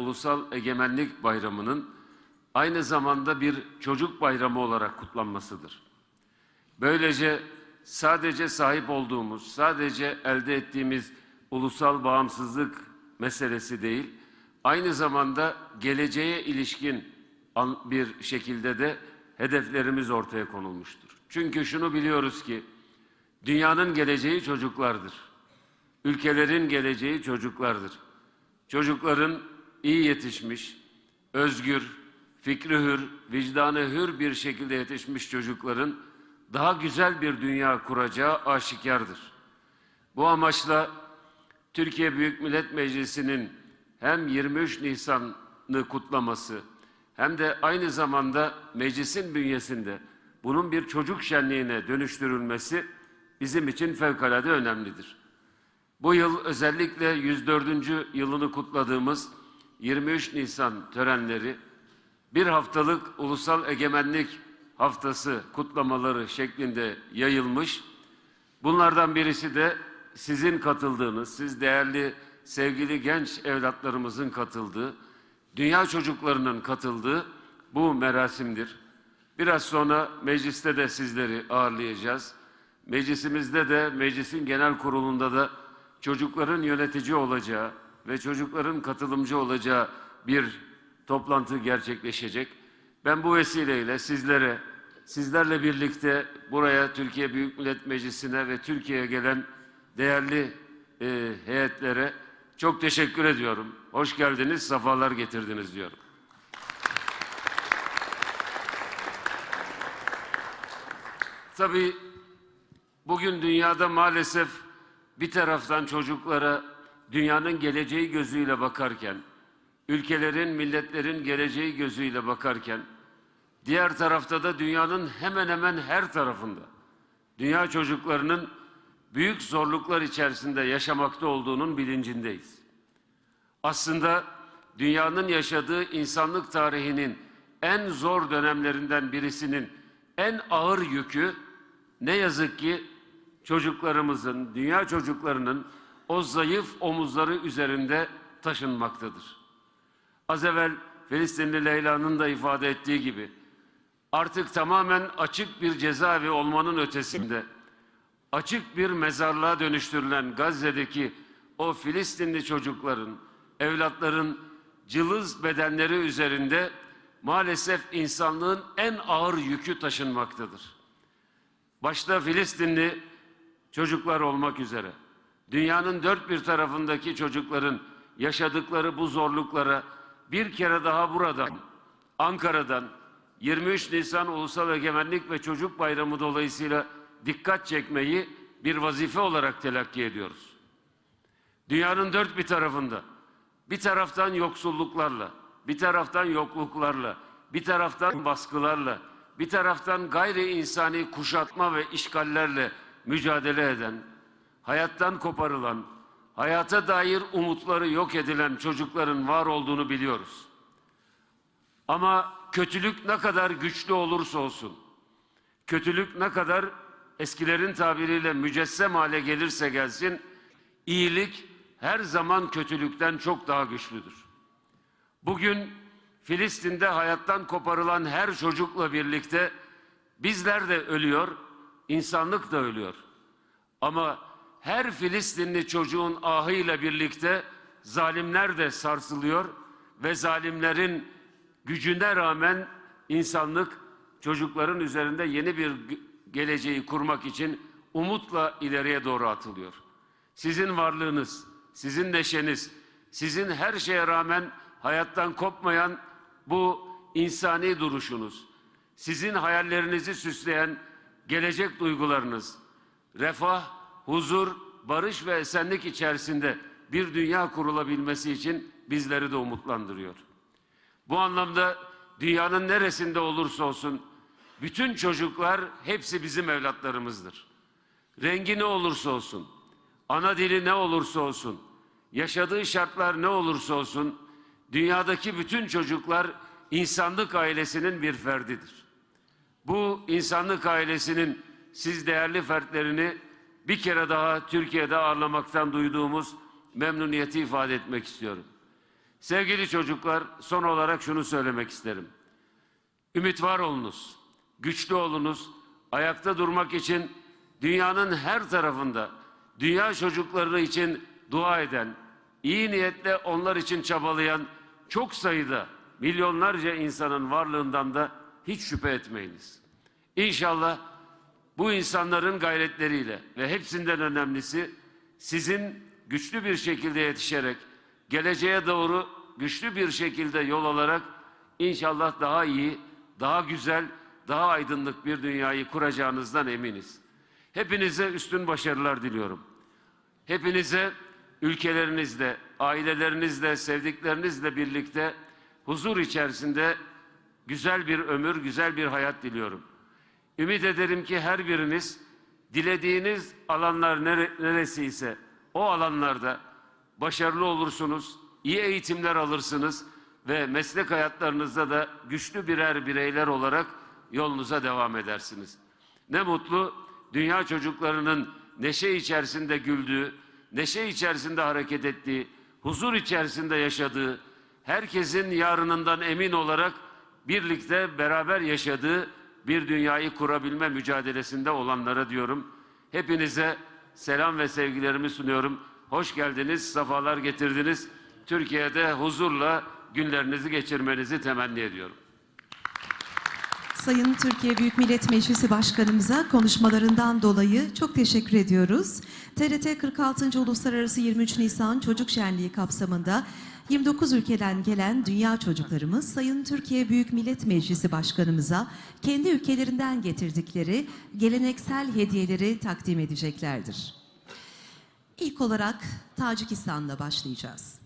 Ulusal Egemenlik Bayramı'nın aynı zamanda bir çocuk bayramı olarak kutlanmasıdır. Böylece sadece sahip olduğumuz, sadece elde ettiğimiz ulusal bağımsızlık meselesi değil, aynı zamanda geleceğe ilişkin bir şekilde de hedeflerimiz ortaya konulmuştur. Çünkü şunu biliyoruz ki dünyanın geleceği çocuklardır. Ülkelerin geleceği çocuklardır. Çocukların iyi yetişmiş, özgür, fikri hür, vicdanı hür bir şekilde yetişmiş çocukların daha güzel bir dünya kuracağı aşikardır. Bu amaçla Türkiye Büyük Millet Meclisi'nin hem 23 Nisan'ı kutlaması hem de aynı zamanda meclisin bünyesinde bunun bir çocuk şenliğine dönüştürülmesi bizim için fevkalade önemlidir. Bu yıl özellikle 104. yılını kutladığımız 23 Nisan törenleri bir haftalık Ulusal Egemenlik Haftası kutlamaları şeklinde yayılmış. Bunlardan birisi de sizin katıldığınız, siz değerli sevgili genç evlatlarımızın katıldığı, dünya çocuklarının katıldığı bu merasimdir. Biraz sonra mecliste de sizleri ağırlayacağız. Meclisimizde de, meclisin genel kurulunda da çocukların yönetici olacağı ve çocukların katılımcı olacağı bir toplantı gerçekleşecek. Ben bu vesileyle sizlere, sizlerle birlikte buraya Türkiye Büyük Millet Meclisi'ne ve Türkiye'ye gelen değerli e, heyetlere çok teşekkür ediyorum. Hoş geldiniz, sefalar getirdiniz diyorum. Tabii bugün dünyada maalesef bir taraftan çocuklara dünyanın geleceği gözüyle bakarken, ülkelerin, milletlerin geleceği gözüyle bakarken, diğer tarafta da dünyanın hemen hemen her tarafında dünya çocuklarının büyük zorluklar içerisinde yaşamakta olduğunun bilincindeyiz. Aslında dünyanın yaşadığı insanlık tarihinin en zor dönemlerinden birisinin en ağır yükü ne yazık ki çocuklarımızın, dünya çocuklarının o zayıf omuzları üzerinde taşınmaktadır. Az evvel Filistinli Leyla'nın da ifade ettiği gibi artık tamamen açık bir cezaevi olmanın ötesinde açık bir mezarlığa dönüştürülen Gazze'deki o Filistinli çocukların, evlatların cılız bedenleri üzerinde maalesef insanlığın en ağır yükü taşınmaktadır. Başta Filistinli çocuklar olmak üzere dünyanın dört bir tarafındaki çocukların yaşadıkları bu zorluklara bir kere daha buradan, Ankara'dan 23 Nisan Ulusal Egemenlik ve Çocuk Bayramı dolayısıyla dikkat çekmeyi bir vazife olarak telakki ediyoruz. Dünyanın dört bir tarafında bir taraftan yoksulluklarla, bir taraftan yokluklarla, bir taraftan baskılarla, bir taraftan gayri insani kuşatma ve işgallerle mücadele eden, hayattan koparılan, hayata dair umutları yok edilen çocukların var olduğunu biliyoruz. Ama kötülük ne kadar güçlü olursa olsun, kötülük ne kadar eskilerin tabiriyle mücessem hale gelirse gelsin, iyilik her zaman kötülükten çok daha güçlüdür. Bugün Filistin'de hayattan koparılan her çocukla birlikte bizler de ölüyor, insanlık da ölüyor. Ama her Filistinli çocuğun ahıyla birlikte zalimler de sarsılıyor ve zalimlerin gücüne rağmen insanlık çocukların üzerinde yeni bir geleceği kurmak için umutla ileriye doğru atılıyor. Sizin varlığınız, sizin neşeniz, sizin her şeye rağmen hayattan kopmayan bu insani duruşunuz, sizin hayallerinizi süsleyen gelecek duygularınız, refah, huzur, barış ve esenlik içerisinde bir dünya kurulabilmesi için bizleri de umutlandırıyor. Bu anlamda dünyanın neresinde olursa olsun bütün çocuklar hepsi bizim evlatlarımızdır. Rengi ne olursa olsun, ana dili ne olursa olsun, yaşadığı şartlar ne olursa olsun, dünyadaki bütün çocuklar insanlık ailesinin bir ferdidir. Bu insanlık ailesinin siz değerli fertlerini bir kere daha Türkiye'de ağırlamaktan duyduğumuz memnuniyeti ifade etmek istiyorum. Sevgili çocuklar, son olarak şunu söylemek isterim. Ümit var olunuz, güçlü olunuz, ayakta durmak için dünyanın her tarafında dünya çocukları için dua eden, iyi niyetle onlar için çabalayan çok sayıda milyonlarca insanın varlığından da hiç şüphe etmeyiniz. İnşallah bu insanların gayretleriyle ve hepsinden önemlisi sizin güçlü bir şekilde yetişerek geleceğe doğru güçlü bir şekilde yol alarak inşallah daha iyi, daha güzel, daha aydınlık bir dünyayı kuracağınızdan eminiz. Hepinize üstün başarılar diliyorum. Hepinize ülkelerinizle, ailelerinizle, sevdiklerinizle birlikte huzur içerisinde güzel bir ömür, güzel bir hayat diliyorum. Ümit ederim ki her biriniz dilediğiniz alanlar nere, neresiyse o alanlarda başarılı olursunuz, iyi eğitimler alırsınız ve meslek hayatlarınızda da güçlü birer bireyler olarak yolunuza devam edersiniz. Ne mutlu dünya çocuklarının neşe içerisinde güldüğü, neşe içerisinde hareket ettiği, huzur içerisinde yaşadığı, herkesin yarınından emin olarak birlikte beraber yaşadığı bir dünyayı kurabilme mücadelesinde olanlara diyorum. Hepinize selam ve sevgilerimi sunuyorum. Hoş geldiniz, sefalar getirdiniz. Türkiye'de huzurla günlerinizi geçirmenizi temenni ediyorum. Sayın Türkiye Büyük Millet Meclisi Başkanımıza konuşmalarından dolayı çok teşekkür ediyoruz. TRT 46. Uluslararası 23 Nisan Çocuk Şenliği kapsamında 29 ülkeden gelen dünya çocuklarımız Sayın Türkiye Büyük Millet Meclisi Başkanımıza kendi ülkelerinden getirdikleri geleneksel hediyeleri takdim edeceklerdir. İlk olarak Tacikistan'la başlayacağız.